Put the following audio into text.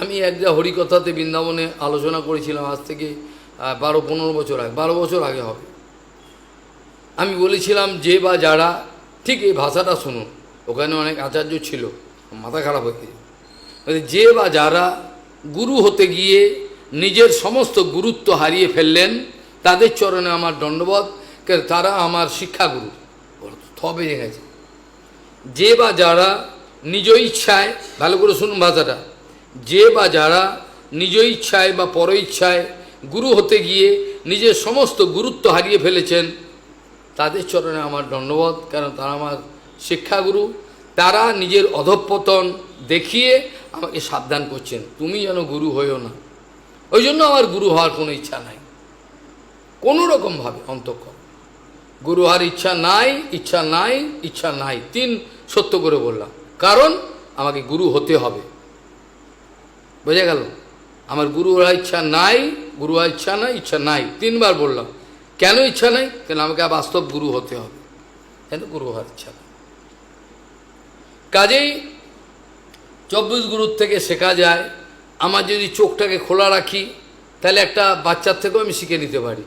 আমি একটা হরিকথাতে বৃন্দাবনে আলোচনা করেছিলাম আজ থেকে বারো, পনেরো বছর আগে, বারো বছর আগে হবে। আমি বলেছিলাম যে বা যারা, ঠিক এই ভাষাটা শুনুন, ওখানে অনেক আচার্য ছিল, মাথা খারাপ হয়ে যে বা যারা গুরু হতে গিয়ে নিজের সমস্ত গুরুত্ব হারিয়ে ফেললেন, তাদের চরণে আমার দণ্ডবোধ তারা আমার শিক্ষাগুরু। থবে গেছে। যে বা যারা নিজ ইচ্ছায়, ভালো করে শুনুন ভাষাটা যে বা যারা নিজ ইচ্ছায় বা পর ইচ্ছায় গুরু হতে গিয়ে নিজের সমস্ত গুরুত্ব হারিয়ে ফেলেছেন, তাদের চরণে আমার দণ্ডবোধ, কারণ তারা আমার শিক্ষাগুরু। তারা নিজের অধঃপতন দেখিয়ে আমাকে সাবধান করছেন। তুমি যেন গুরু হয়েও না। ওই জন্য আমার গুরু হওয়ার কোনো ইচ্ছা নাই। কোনো রকমভাবে অন্তঃকর গুরু হওয়ার ইচ্ছা নাই ইচ্ছা নাই ইচ্ছা নাই। তিন সত্য করে বললাম। কারণ আমাকে গুরু হতে হবে। বোঝা গেল? আমার গুরু হওয়ার ইচ্ছা নাই গুরু হওয়ার ইচ্ছা নাই ইচ্ছা নাই। তিনবার বললাম, কেন ইচ্ছা নাই? কেন আমাকে বাস্তব গুরু হতে হবে? কেন গুরু হওয়ার ইচ্ছা নাই? কাজেই চব্বিশ গুরুর থেকে শেখা যায়, আমার যদি চোখটাকে খোলা রাখি, তাহলে একটা বাচ্চার থেকেও আমি শিখে নিতে পারি।